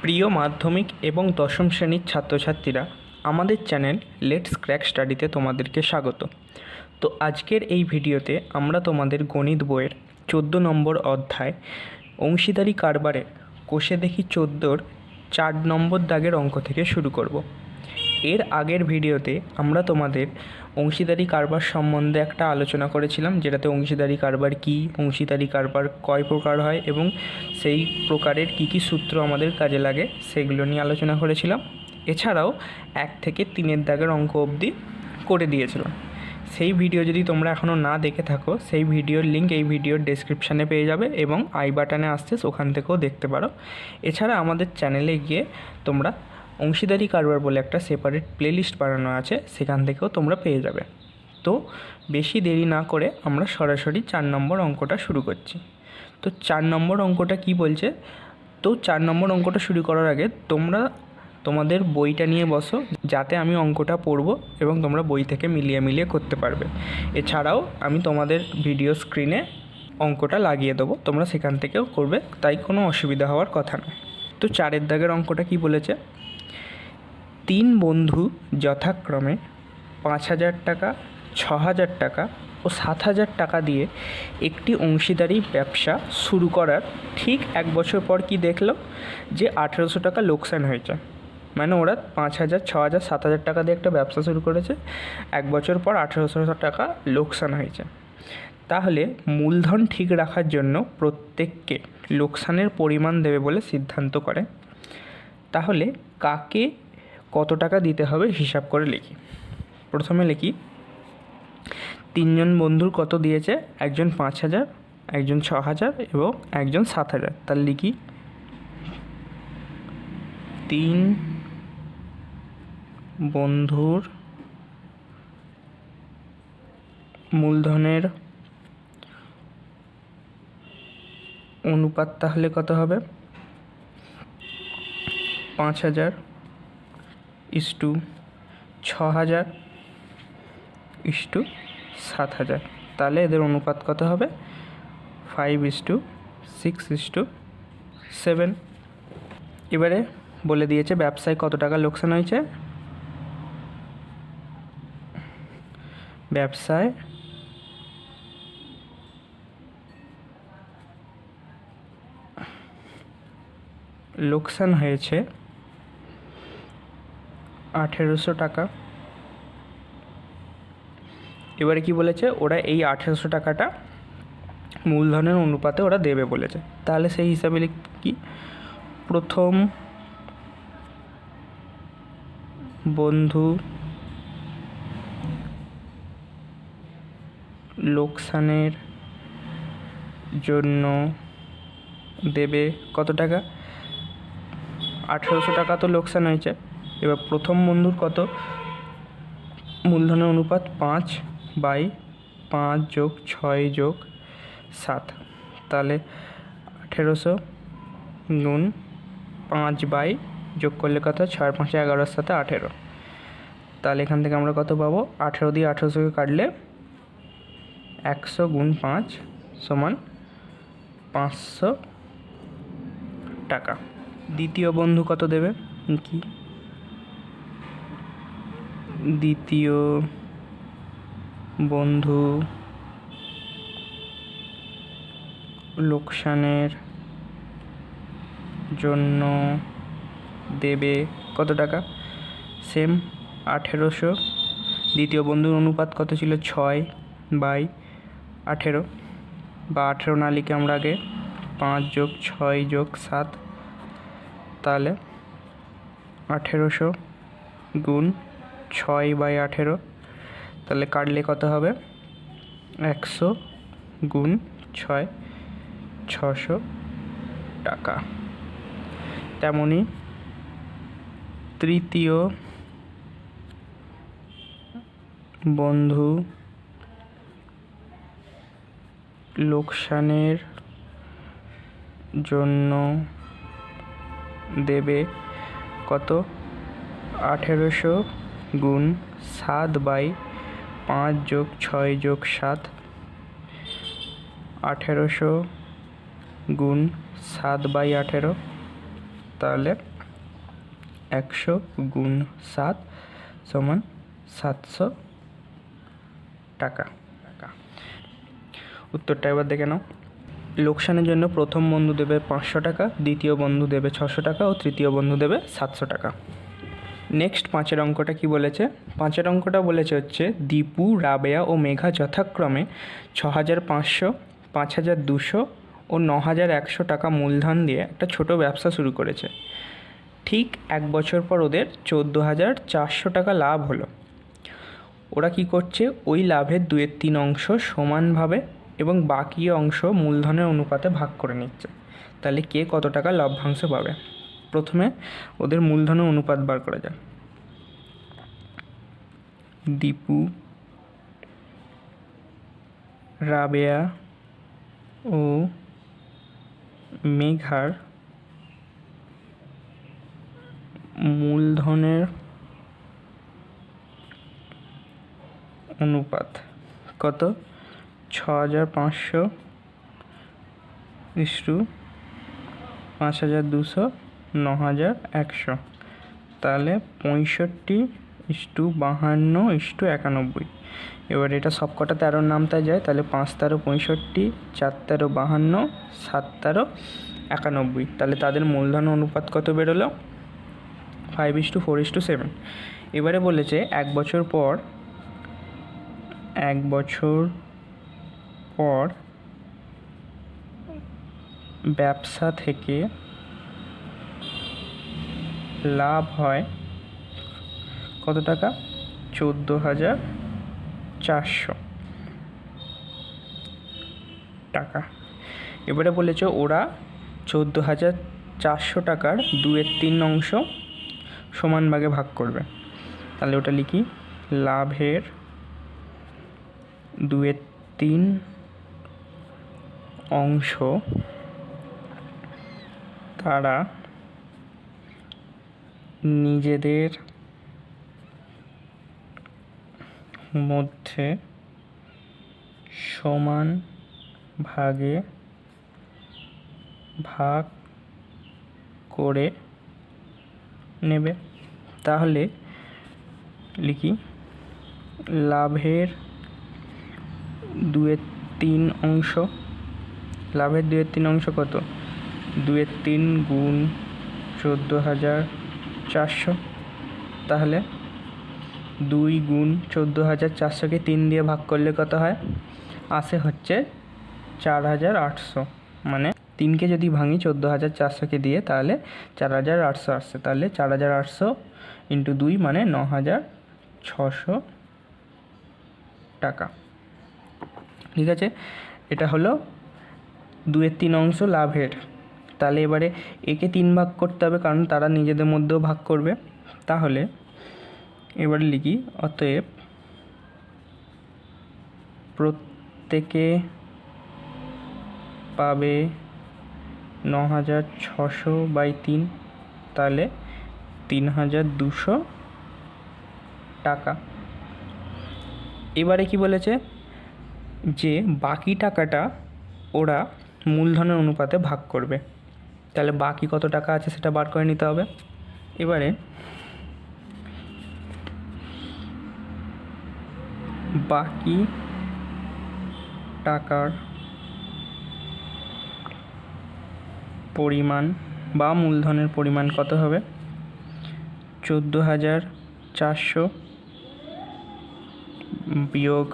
প্রিয় মাধ্যমিক এবং দশম শ্রেণির ছাত্রছাত্রীরা, আমাদের চ্যানেল লেটস ক্র্যাক স্টাডিতে তোমাদেরকে স্বাগত। তো আজকের এই ভিডিওতে আমরা তোমাদের গণিত বইয়ের চোদ্দ নম্বর অধ্যায় অংশীদারি কারবারে কোষে দেখি চোদ্দোর চার নম্বর দাগের অঙ্ক থেকে শুরু করব। এর আগের ভিডিওতে আমরা তোমাদের অংশীদারি কারবার সম্বন্ধে একটা আলোচনা করেছিলাম, যেটাতে অংশীদারি কারবার কী, অংশীদারি কারবার কয় প্রকার হয় এবং সেই প্রকারের কী কী সূত্র আমাদের কাজে লাগে সেগুলো নিয়ে আলোচনা করেছিলাম। এছাড়াও এক থেকে তিনের দাগের অঙ্ক অবধি করে দিয়েছিলাম। সেই ভিডিও যদি তোমরা এখনও না দেখে থাকো, সেই ভিডিওর লিঙ্ক এই ভিডিওর ডেসক্রিপশানে পেয়ে যাবে এবং আই বাটনে আসছে, ওখান থেকেও দেখতে পারো। এছাড়া আমাদের চ্যানেলে গিয়ে তোমরা অংশীদারি কারবার বলে একটা সেপারেট প্লেলিস্ট বানানো আছে, সেখান থেকেও তোমরা পেয়ে যাবে। তো বেশি দেরি না করে আমরা সরাসরি চার নম্বর অঙ্কটা শুরু করছি। তো চার নম্বর অঙ্কটা কি বলছে? তো চার নম্বর অঙ্কটা শুরু করার আগে তোমরা তোমাদের বইটা নিয়ে বসো, যাতে আমি অঙ্কটা পড়ব এবং তোমরা বই থেকে মিলিয়ে মিলিয়ে করতে পারবে। এছাড়াও আমি তোমাদের ভিডিও স্ক্রিনে অঙ্কটা লাগিয়ে দেবো, তোমরা সেখান থেকেও করবে, তাই কোনো অসুবিধা হওয়ার কথা নয়। তো চারের দাগের অঙ্কটা কি বলেছে? তিন বন্ধু যথাক্রমে পাঁচ হাজার টাকা, ছ হাজার টাকা ও সাত হাজার টাকা দিয়ে একটি অংশীদারি ব্যবসা শুরু করার ঠিক এক বছর পর কি দেখল? যে আঠেরোশো টাকা লোকসান হয়েছে। মানে ওরা পাঁচ হাজার, ছ হাজার, সাত হাজার টাকা দিয়ে একটা ব্যবসা শুরু করেছে। এক বছর পর আঠেরোশো টাকা লোকসান হয়েছে। তাহলে মূলধন ঠিক রাখার জন্য প্রত্যেককে লোকসানের পরিমাণ দেবে বলে সিদ্ধান্ত করে। তাহলে কাকে কত টাকা দিতে হবে হিসাব করে লিখি। প্রথমে লিখি, তিনজন বন্ধুর কত দিয়েছে? একজন পাঁচ হাজার, একজন ছ হাজার এবং একজন সাত হাজার। তার লিখি, তিন বন্ধুর মূলধনের অনুপাত তাহলে কত হবে? পাঁচ হাজার ইস টু ছ হাজার ইস টু সাত হাজার তাহলে এদের অনুপাত কত হবে? Five is to six is to seven এবারে বলে দিয়েছে ব্যবসায় কত টাকা লোকসান হয়েছে? ব্যবসায় লোকসান হয়েছে আঠেরোশো টাকা। এবারে কি বলেছে? ওরা এই আঠেরোশো টাকাটা মূলধনের অনুপাতে ওরা দেবে বলেছে। তাহলে সেই হিসাবে কি? প্রথম বন্ধু লোকসানের জন্য দেবে কত টাকা? আঠেরোশো টাকা তো লোকসান হয়েছে। এবার প্রথম বন্ধুর কত? মূলধনের অনুপাত পাঁচ বাই পাঁচ যোগ ছয় যোগ সাত। তাহলে আঠেরোশো গুণ পাঁচ বাই যোগ করলে কত? ছয় পাঁচে এগারোর সাথে আঠেরো। তাহলে এখান থেকে আমরা কত পাবো? আঠেরো দিয়ে আঠেরোশোকে কাটলে একশো গুণ পাঁচ সমান পাঁচশো টাকা। দ্বিতীয় বন্ধু কত দেবে? কি? দ্বিতীয় বন্ধু লোকসানের জন্য দেবে কত টাকা? সেম আঠেরোশো। দ্বিতীয় বন্ধুর অনুপাত কত ছিল? ছয় বাই আঠেরো। বা আঠেরো না লিখে আমরা আগে পাঁচ যোগ ছয় যোগ সাত, তাহলে আঠেরোশো গুণ ছয় বাই আঠেরো। তাহলে কাটলে কত হবে? একশো গুণ ছয়, ছশো টাকা। তেমনই তৃতীয় বন্ধু লোকসানের জন্য দেবে কত? আঠেরোশো গুণ সাত বাই পাঁচ যোগ ছয় যোগ সাত, আঠেরোশো গুণ সাত বাই আঠেরো, তাহলে একশো গুণ সাত সমান সাতশো টাকা। উত্তরটা এবার দেখে নাও। লোকসানের জন্য প্রথম বন্ধু দেবে পাঁচশো টাকা, দ্বিতীয় বন্ধু দেবে ছশো টাকা, ও তৃতীয় বন্ধু দেবে সাতশো টাকা। নেক্সট পাঁচের অঙ্কটা কি বলেছে? পাঁচের অঙ্কটা বলেছে হচ্ছে, দীপু, রাবেয়া ও মেঘা যথাক্রমে ছ হাজার পাঁচশো পাঁচ হাজার দুশো ও ন হাজার একশো টাকা মূলধন দিয়ে একটা ছোট ব্যবসা শুরু করেছে। ঠিক এক বছর পর ওদের চোদ্দ হাজার চারশো টাকা লাভ হলো। ওরা কি করছে? ওই লাভের দুয়ের তিন অংশ সমানভাবে এবং বাকি অংশ মূলধনের অনুপাতে ভাগ করে নিচ্ছে। তাহলে কে কত টাকা লভ্যাংশ পাবে? প্রথমে ওদের মূলধনের অনুপাত বার করা যায় দীপু, রাবেয়া ও মেঘার মূলধনের অনুপাত কত? ছ হাজার পাঁচশো ইস্টু পাঁচ হাজার দুশো ন হাজার একশো। তাহলে পঁয়ষট্টি ইস্টু বাহান্ন ইস্টু একানব্বই। এবার এটা সবকটা তেরোর নামতায় যায়, তাহলে পাঁচ তেরো পঁয়ষট্টি, চার তেরো বাহান্ন, সাত তেরো একানব্বই। তাহলে তাদের মূলধন অনুপাত কত বেরোলো? Five is to four is to seven এবারে বলেছে এক বছর পর, এক বছর পর ব্যবসা থেকে লাভ হয় কত টাকা? চোদ্দ হাজার চারশো টাকা। এবারে বলেছে ওরা চোদ্দ হাজার চারশো টাকার দুয়ের তিন অংশ সমান ভাগে ভাগ করবে। তাহলে ওটা লিখি, লাভের দুয়ের তিন অংশ তারা নিজেদের মধ্যে সমান ভাগে ভাগ করে নেবে। তাহলে লিখি, লাভের দুয়ের তিন অংশ, লাভের দুয়ের তিন অংশ কত? দুয়ের তিন গুণ চোদ্দ হাজার চারশো। তাহলে দুই গুণ চোদ্দ হাজার চারশোকে তিন দিয়ে ভাগ করলে কত হয়? আসে হচ্ছে চার হাজার আটশো। মানে তিনকে যদি ভাঙি চোদ্দ হাজার চারশোকে দিয়ে, তাহলে চার হাজার আটশো আসছে। তাহলে চার হাজার আটশো ইন্টু দুই মানে ন হাজার ছশো টাকা। ঠিক আছে? এটা হলো দুয়ের তিন অংশ লাভের। তাহলে এবারে একে তিন ভাগ করতে হবে, কারণ তারা নিজেদের মধ্যেও ভাগ করবে। তাহলে এবারে লিখি, অতএব প্রত্যেকে পাবে ন হাজার ছশো বাই তিন, তাহলে তিন হাজার দুশো টাকা। এবারে কি বলেছে যে বাকি টাকাটা ওরা মূলধনের অনুপাতে ভাগ করবে। তাহলে বাকি কত টাকা আছে সেটা বার করে নিতে হবে। এবারে বাকি টাকার পরিমাণ বা মূলধনের পরিমাণ কত হবে? চোদ্দ হাজার চারশো বিয়োগ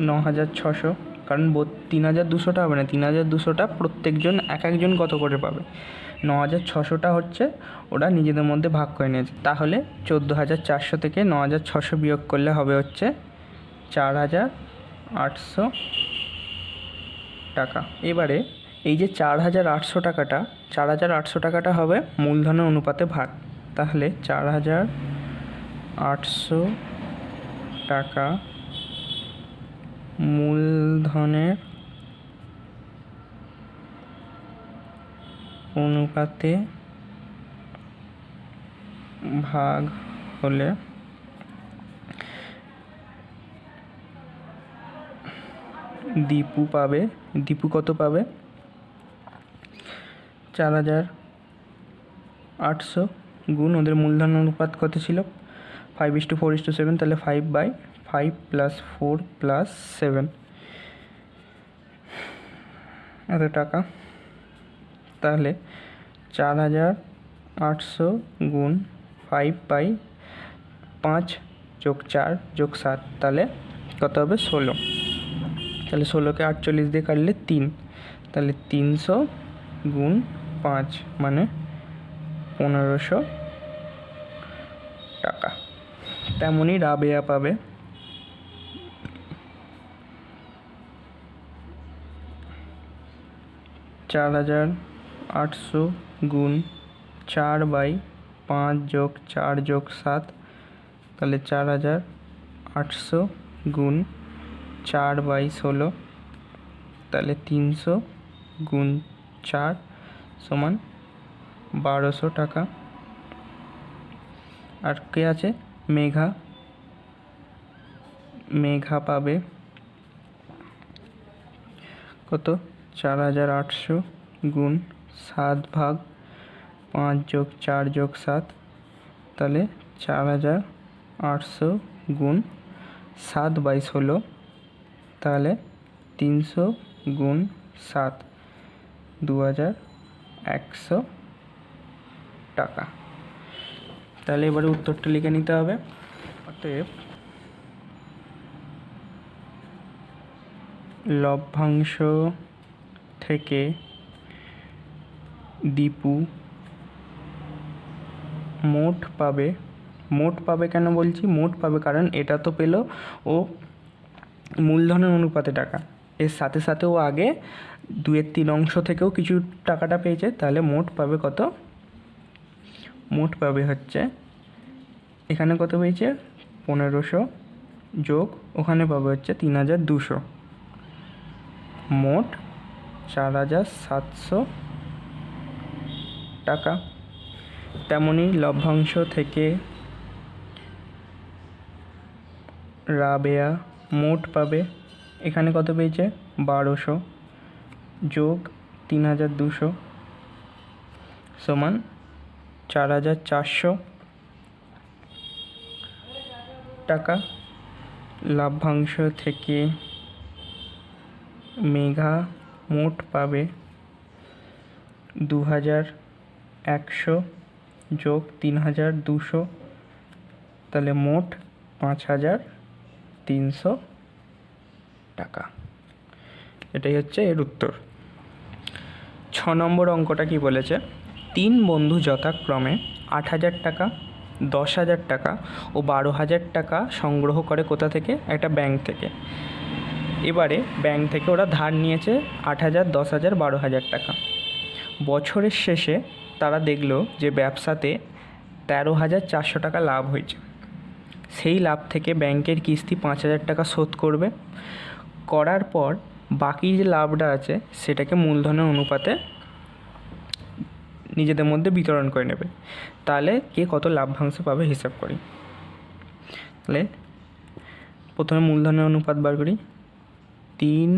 ন হাজার ছশো। কারণ তিন হাজার দুশোটা হবে না, তিন হাজার দুশোটা প্রত্যেকজন এক একজন কত করে পাবে? ন হাজার ছশোটা হচ্ছে ওরা নিজেদের মধ্যে ভাগ করে নিয়েছে। তাহলে চোদ্দ হাজার চারশো থেকে ন হাজার ছশো বিয়োগ করলে হবে হচ্ছে চার হাজার আটশো টাকা। এবারে এই যে চার হাজার আটশো টাকাটা, চার হাজার আটশো টাকাটা হবে মূলধনের অনুপাতে ভাগ। তাহলে চার হাজার আটশো টাকা মূলধনের অনুপাতে ভাগ হলে দীপু পাবে, দীপু কত পাবে? চার হাজার আটশো গুণ ওদের মূলধন অনুপাত কত ছিল? Five is to four is to seven তাহলে five by five plus four plus seven এত টাকা? তাহলে চার হাজার আটশো গুণ ফাইভ বাই পাঁচ যোগ চার যোগ সাত, তাহলে কত হবে ষোলো? তাহলে ষোলোকে আটচল্লিশ দিয়ে কাটলে তিন, তাহলে তিনশো গুণ পাঁচ মানে পনেরোশো টাকা। তেমনই রাবেয়া পাবে। চার হাজার আটশো গুণ চার বাই পাঁচ যোগ চার যোগ সাত, তাহলে চার হাজার আটশো গুণ চার বাই ষোলো, তাহলে তিনশো গুণ চার সমান বারোশো টাকা। আর কে আছে? মেঘা। মেঘা পাবে কত? চার হাজার আটশো গুণ সাত ভাগ পাঁচ যোগ চার যোগ সাত, তাহলে চার হাজার আটশো গুণ সাত বাই ষোলো তাহলে তিনশো গুণ সাত দু হাজার একশো টাকা। তাহলে এবারে উত্তরটা লিখে নিতে হবে। অতএব লভ্যাংশ থেকে দীপু মোট পাবে মোট পাবে কেন বলছি? মোট পাবে কারণ এটা তো পেল ও মূলধনের অনুপাতে টাকা। এর সাথে সাথে ও আগে দুয়ের তিন অংশ থেকেও কিছু টাকাটা পেয়েছে, তাহলে মোট পাবে কত? মোট পাবে হচ্ছে, এখানে কত পেয়েছে? পনেরোশো যোগ, ওখানে পাবে হচ্ছে তিন হাজার দুশো। মোট চার হাজার সাতশো টাকা। তেমনই লভ্যাংশ থেকে রাবেয়া মোট পাবে। এখানে কত পেয়েছে? বারোশো যোগ তিন হাজার দুশো সমান চার হাজার চারশো টাকা। লাভ্যাংশ থেকে মেঘা মোট পাবে দু হাজার একশো যোগ তিন হাজার দুশো। তাহলে মোট পাঁচ হাজার তিনশো টাকা। এটাই হচ্ছে এর উত্তর। ছ নম্বর অঙ্কটা কি বলেছে? তিন বন্ধু যথাক্রমে আট হাজার টাকা দশ হাজার টাকা ও বারো হাজার টাকা সংগ্রহ করে কোথা থেকে? একটা ব্যাংক থেকে। এবারে ব্যাংক থেকে ওরা ধার নিয়েছে আট হাজার, দশ হাজার, বারো হাজার টাকা। বছরের শেষে তারা দেখল যে ব্যবসাতে তেরো হাজার চারশো টাকা লাভ হয়েছে। সেই লাভ থেকে ব্যাংকের কিস্তি পাঁচ হাজার টাকা শোধ করবে। করার পর বাকি যে লাভটা আছে সেটাকে মূলধনের অনুপাতে নিজেদের মধ্যে বিতরণ করে নেবে। তাহলে কে কত লাভ্যাংশ পাবে হিসাব করি। তাহলে প্রথমে মূলধনের অনুপাত বার করি। তিন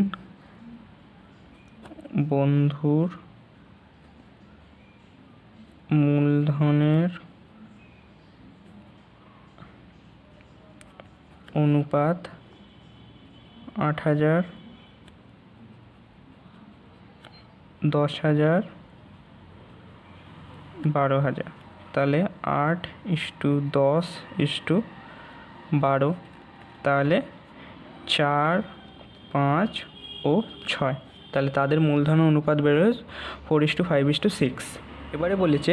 বন্ধুর মূলধনের অনুপাত আট হাজার, দশ হাজার, বারো হাজার। তাহলে আট ইস টু দশ ইস টু বারো। তাহলে চার পাঁচ ও ছয়। তাহলে তাদের মূলধন অনুপাত বেরোয় four is to five is to six এবারে বলেছে,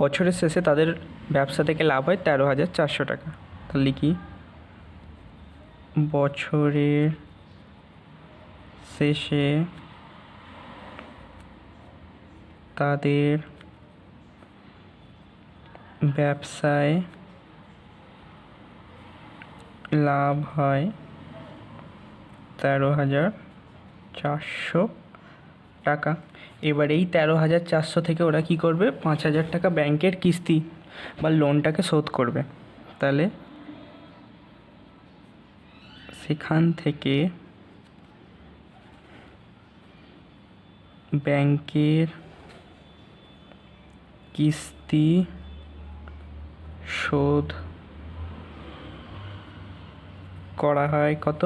বছরের শেষে তাদের ব্যবসা থেকে লাভ হয় তেরো হাজার চারশো টাকা। তাহলে কি বছরের শেষে তাদের ব্যবসায় লাভ হয় তেরো হাজার চারশো টাকা। এবার এই তেরো হাজার চারশো থেকে ওরা কী করবে? পাঁচ হাজার টাকা ব্যাংকের কিস্তি বা লোনটাকে শোধ করবে। তাহলে সেখান থেকে ব্যাংকের কিস্তি শোধ করা হয় কত?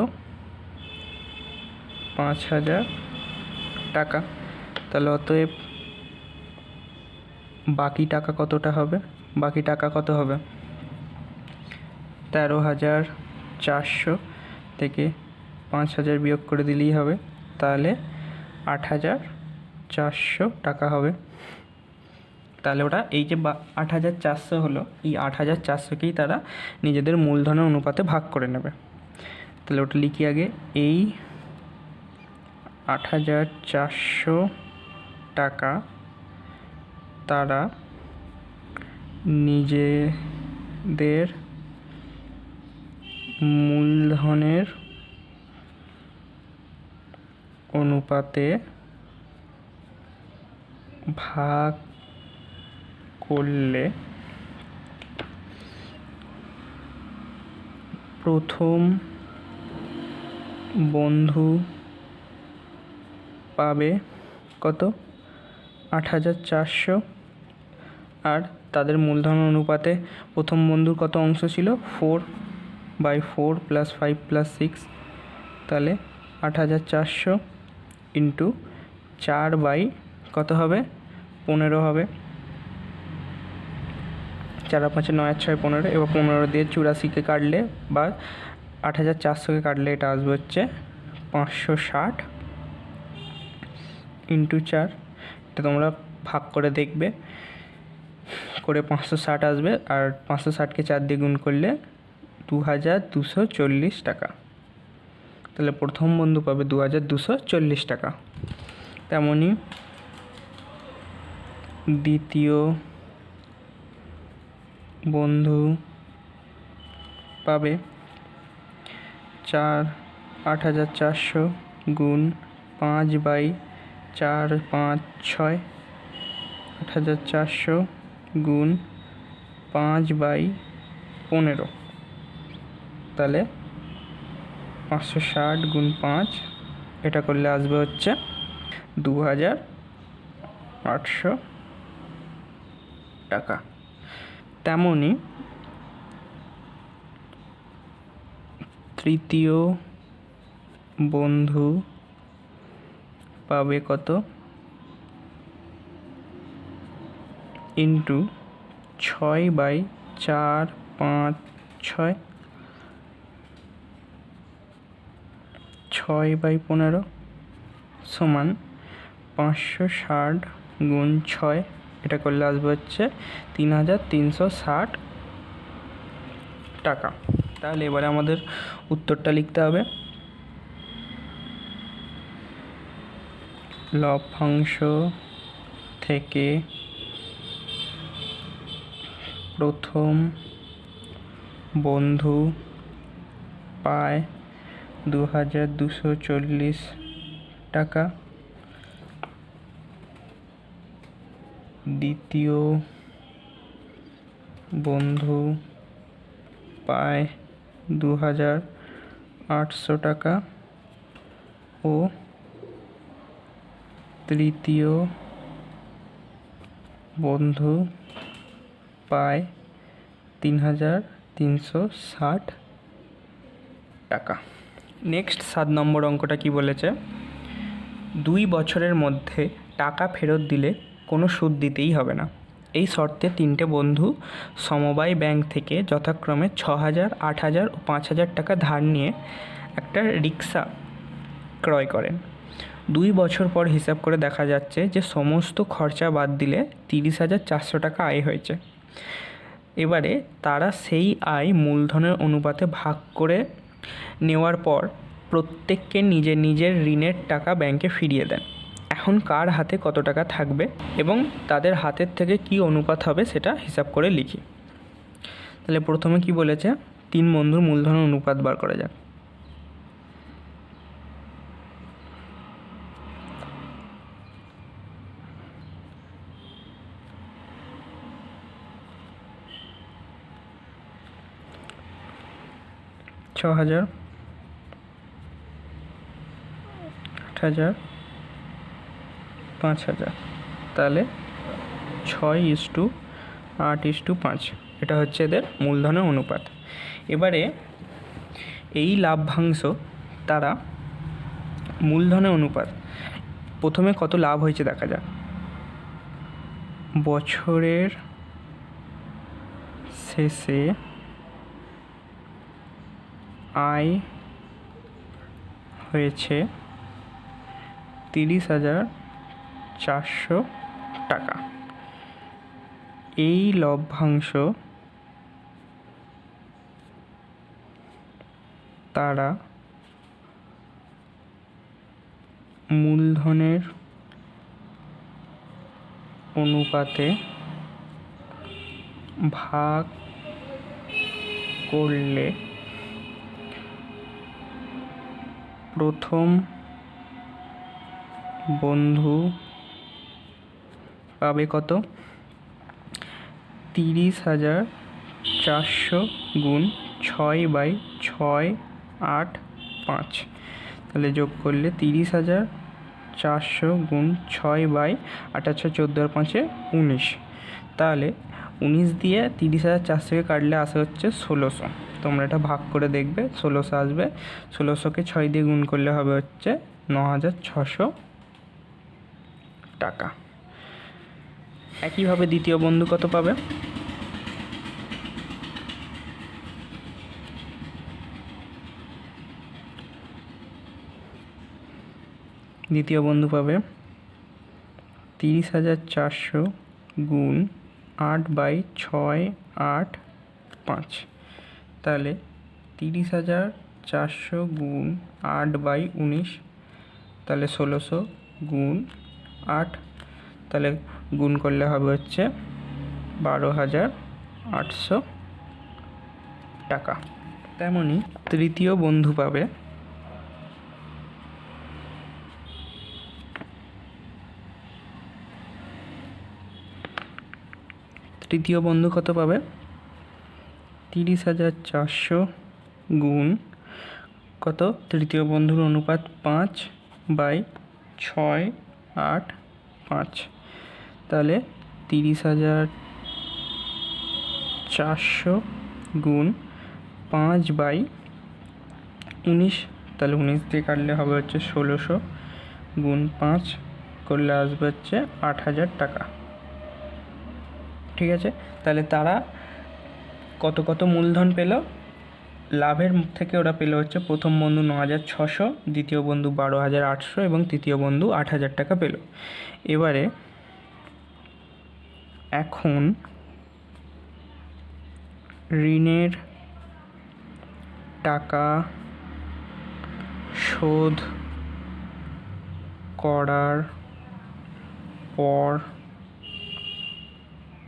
পাঁচ হাজার টাকা। তাহলে অতএব বাকি টাকা কতটা হবে? বাকি টাকা কত হবে? তেরো হাজার চারশো থেকে পাঁচ হাজার বিয়োগ করে দিলেই হবে। তাহলে আট হাজার চারশো টাকা হবে। তাহলে ওটা এই যে আট হাজার চারশো হলো, এই আট হাজার চারশোকেই তারা নিজেদের মূলধনের অনুপাতে ভাগ করে নেবে। তাহলে ওটা লিখি আগে, এই আট হাজার চারশো টাকা তারা নিজেদের মূলধনের অনুপাতে ভাগ করলে প্রথম বন্ধু পাবে কত? আট হাজার চারশো। আর তাদের মূলধন অনুপাতে প্রথম বন্ধুর কত অংশ ছিল? Four by four plus five plus six. তাহলে আট হাজার চারশো ইন্টু চার বাই কত হবে? পনেরো হবে। চার পাঁচে নয় ছয় পনেরো। এবার পনেরো দিয়ে চুরাশিকে কাটলে বা আট হাজার চারশোকে কাটলে এটা আসবে হচ্ছে পাঁচশো ষাট। ইন্টু চার এটা তোমরা ভাগ করে দেখবে। করে পাঁচশো ষাট আসবে, আর পাঁচশো ষাটকে চার দিয়ে গুণ করলে দু হাজার দুশো চল্লিশ টাকা। তাহলে প্রথম বন্ধু পাবে দু হাজার দুশো চল্লিশ টাকা। তেমনই দ্বিতীয় বন্ধু পাবে চার, আট হাজার চারশো গুণ পাঁচ বাই চার পাঁচ ছয়, আট হাজার চারশো গুণ পাঁচ বাই পনেরো। তাহলে পাঁচশো ষাট গুণ পাঁচ, এটা করলে আসবে হচ্ছে দু হাজার আটশো টাকা। তেমনই তৃতীয় বন্ধু পাবে কত? ইন্টু ছয় বাই চার পাঁচ ছয়। ছয় বাই পনেরো সমান পাঁচশো ষাট গুণ ছয়। এটা করলে আসবে হচ্ছে তিন হাজার তিনশো ষাট টাকা। তাহলে এবারে আমাদের উত্তরটা লিখতে হবে। লভ্যাংশ থেকে প্রথম বন্ধু পায় দু হাজার দুশো চল্লিশ টাকা। দ্বিতীয় বন্ধু পায় দু হাজার আটশো টাকা ও তৃতীয় বন্ধু পায় তিন হাজার তিনশো ষাট টাকা। নেক্সট সাত নম্বর অঙ্কটা কি বলেছে? দুই বছরের মধ্যে টাকা ফেরত দিলে কোনো সুদ দিতেই হবে না। এই শর্তে তিনটে বন্ধু সমবায় ব্যাংক থেকে যথাক্রমে ছ হাজার আট হাজার ও পাঁচ হাজার টাকা ধার নিয়ে একটা রিক্সা ক্রয় করেন। দুই বছর পর হিসাব করে দেখা যাচ্ছে যে সমস্ত খরচা বাদ দিলে তিরিশ হাজার চারশো টাকা আয় হয়েছে। এবারে তারা সেই আয় মূলধনের অনুপাতে ভাগ করে নেওয়ার পর প্রত্যেককে নিজের নিজের ঋণের টাকা ব্যাংকে ফিরিয়ে দেন। এখন কার হাতে কত টাকা থাকবে এবং তাদের হাতের থেকে কি অনুপাত হবে সেটা হিসাব করে লিখি। তাহলে প্রথমে কি বলেছে? তিন বন্ধুর মূলধনের অনুপাত বার করা যাক। ছ হাজার আট হাজার পাঁচ হাজার তাহলে ছয় ইস টু আট ইস টু পাঁচ। এটা হচ্ছে এদের মূলধনের অনুপাত। এবারে এই লাভ্যাংশ তারা মূলধনের অনুপাত। প্রথমে কত লাভ হয়েছে দেখা যাক। বছরের শেষে আয় হয়েছে তিরিশ হাজার চারশো টাকা। এই লভ্যাংশ তারা মূলধনের অনুপাতে ভাগ করলে প্রথম বন্ধু পাবে কত? তিরিশ হাজার চারশো গুণ ছয় বাই ছয় আট পাঁচ। তাহলে যোগ করলে তিরিশ হাজার চারশো গুণ ছয় বাই আঠাশশো চোদ্দ আর পাঁচে উনিশ। তাহলে উনিশ দিয়ে তিরিশ হাজার চারশোকে কাটলে আসে হচ্ছে ষোলোশো। তোমরা এটা ভাগ করে দেখবে, ষোলোশো আসবে। ষোলোশোকে ছয় দিয়ে গুণ করলে হবে হচ্ছে ন হাজার ছশো টাকা। একইভাবে দ্বিতীয় বন্ধু কত পাবে? দ্বিতীয় বন্ধু পাবে তিরিশ হাজার চারশো গুণ আট বাই ছয় আট পাঁচ। তাহলে তিরিশ হাজার চারশো গুণ আট বাই উনিশ, তাহলে ষোলোশো গুণ আট, তাহলে গুণ করলে হবে হচ্ছে বারো হাজার আটশো টাকা। তেমনই তৃতীয় বন্ধু পাবে। তৃতীয় বন্ধু কত পাবে? তিরিশ হাজার চারশো গুণ কত? তৃতীয় বন্ধুর অনুপাত পাঁচ বাই ছয় আট পাঁচ। তাহলে তিরিশ হাজার চারশো গুণ পাঁচ বাই উনিশ, তাহলে উনিশ দিয়ে কাটলে হবে হচ্ছে ষোলোশো গুণ পাঁচ করলে আসবে হচ্ছে আট হাজার টাকা। ঠিক আছে? তাহলে তারা কত কত মূলধন পেল? লাভের থেকে ওরা পেল হচ্ছে প্রথম বন্ধু ন হাজার ছশো, দ্বিতীয় বন্ধু বারো হাজার আটশো এবং তৃতীয় বন্ধু আট হাজার টাকা পেল। এবারে এখন ঋণের টাকা শোধ করার পর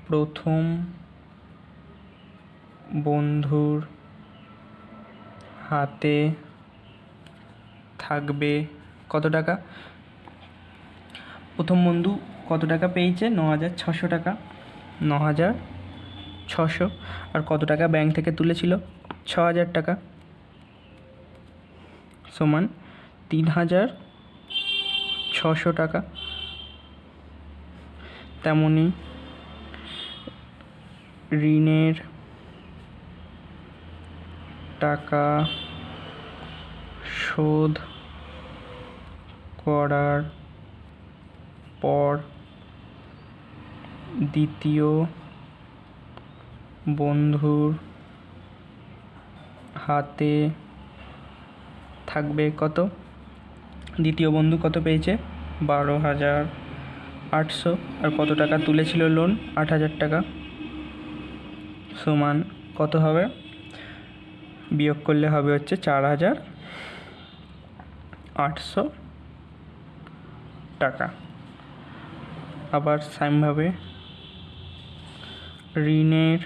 প্রথম বন্ধুর হাতে থাকবে কত টাকা? প্রথম বন্ধু কত টাকা পেয়েছে? ন হাজার ছশো টাকা। ন হাজার ছশো। আর কত টাকা ব্যাংক থেকে তুলেছিল? ছ হাজার টাকা। সমান তিন হাজার ছশো টাকা। তেমনি ঋণের টাকা শোধ করার পর দ্বিতীয় বন্ধুর হাতে থাকবে কত? দ্বিতীয় বন্ধু কত পেয়েছে? বারো হাজার আটশো। আর কত টাকা তুলেছিল লোন? আট হাজার টাকা। সমান কত হবে? বিয়োগ করলে হবে হচ্ছে চার হাজার আটশো টাকা। আবার সেমভাবে ঋণের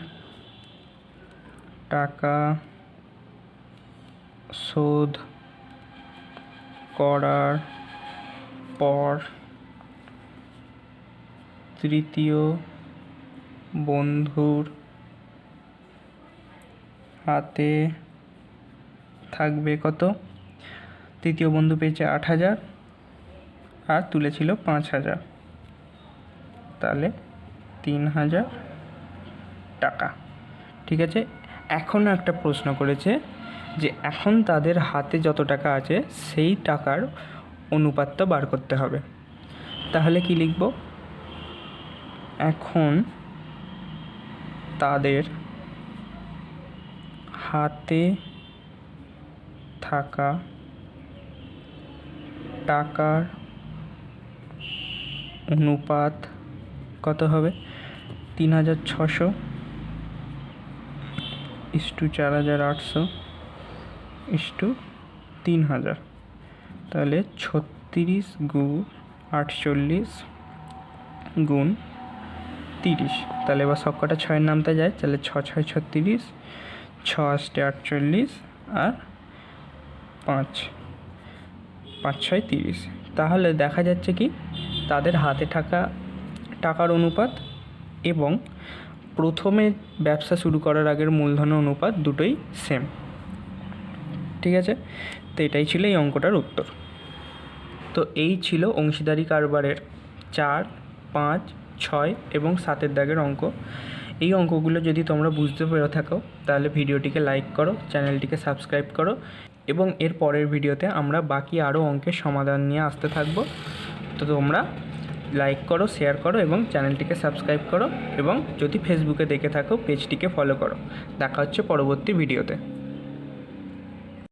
টাকা শোধ করার পর তৃতীয় বন্ধুর হাতে থাকবে কত? তৃতীয় বন্ধু পেয়েছে আট হাজার, আর তুলেছিল পাঁচ হাজার। তাহলে তিন হাজার টাকা। ঠিক আছে? এখনও একটা প্রশ্ন করেছে যে এখন তাদের হাতে যত টাকা আছে, সেই টাকার অনুপাতটা বার করতে হবে। তাহলে কি লিখব? এখন তাদের হাতে থাকা টাকার অনুপাত কত হবে? তিন হাজার ছশো ইস্টু চার হাজার আটশো ইস্টু তিন হাজার। তাহলে ছত্রিশ গুণ আটচল্লিশ গুণ তিরিশ। তাহলে এবার সবকটা ছয়ের নামতে যায়, তাহলে ছ, ছয়, ছত্রিশ, ছ আষ্টে আটচল্লিশ আর পাঁচ পাঁচ, ছয়, তিরিশ। তাহলে দেখা যাচ্ছে কি, তাদের হাতে থাকা টাকার অনুপাত এবং প্রথমে ব্যবসা শুরু করার আগের মূলধনের অনুপাত দুটোই সেম ঠিক আছে? তো এটাই ছিল এই অঙ্কটার উত্তর। তো এই ছিল অংশীদারি কারবারের চার, পাঁচ, ছয় এবং সাতের দাগের অঙ্ক। এই অঙ্কগুলো যদি তোমরা বুঝতে পেরে থাকো, তাহলে ভিডিওটিকে লাইক করো, চ্যানেলটিকে সাবস্ক্রাইব করো এবং এর পরের ভিডিওতে আমরা বাকি আরও অঙ্কের সমাধান নিয়ে আসতে থাকব। তো তোমরা লাইক করো শেয়ার করো এবং চ্যানেলটিকে সাবস্ক্রাইব করো এবং যদি ফেসবুকে দেখে থাকো পেজটিকে ফলো করো। দেখা হচ্ছে পরবর্তী ভিডিওতে।